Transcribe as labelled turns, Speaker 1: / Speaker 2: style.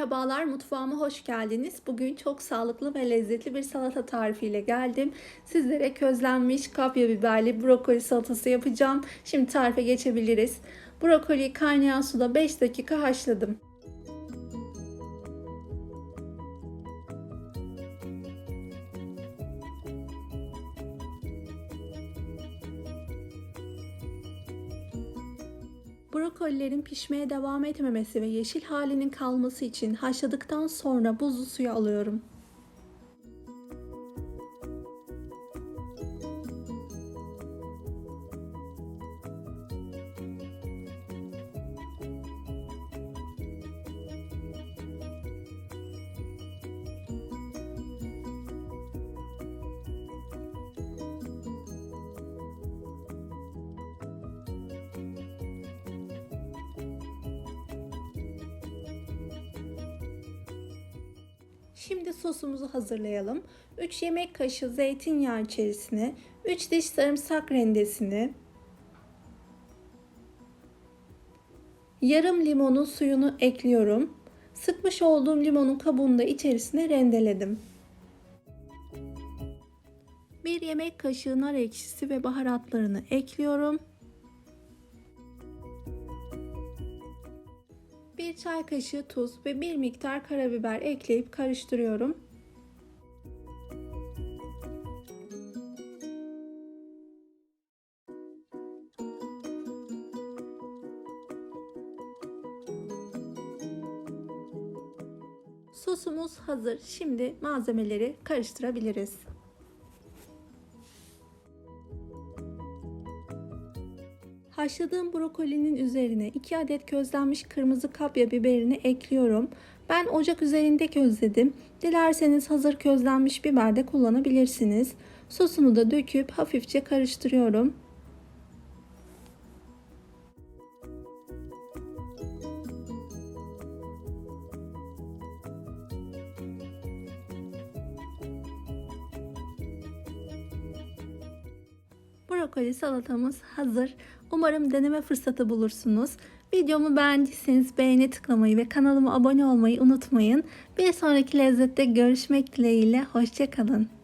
Speaker 1: Merhabalar, mutfağıma hoş geldiniz. Bugün çok sağlıklı ve lezzetli bir salata tarifiyle geldim. Sizlere közlenmiş kapya biberli brokoli salatası yapacağım. Şimdi tarife geçebiliriz. Brokoliyi kaynayan suda 5 dakika haşladım. Brokolilerin pişmeye devam etmemesi ve yeşil halinin kalması için haşladıktan sonra buzlu suya alıyorum. Şimdi sosumuzu hazırlayalım. 3 yemek kaşığı zeytinyağı içerisine 3 diş sarımsak rendesini, yarım limonun suyunu ekliyorum. Sıkmış olduğum limonun kabuğunu da içerisine rendeledim. 1 yemek kaşığı nar ekşisi ve baharatlarını ekliyorum. 1 çay kaşığı tuz ve 1 miktar karabiber ekleyip karıştırıyorum. Sosumuz hazır. Şimdi malzemeleri karıştırabiliriz. Haşladığım brokolinin üzerine 2 adet közlenmiş kırmızı kapya biberini ekliyorum. Ben ocak üzerinde közledim. Dilerseniz hazır közlenmiş biber de kullanabilirsiniz. Sosunu da döküp hafifçe karıştırıyorum. Brokoli salatamız hazır. Umarım deneme fırsatı bulursunuz. Videomu beğendiyseniz beğeni tıklamayı ve kanalıma abone olmayı unutmayın. Bir sonraki lezzette görüşmek dileğiyle. Hoşçakalın.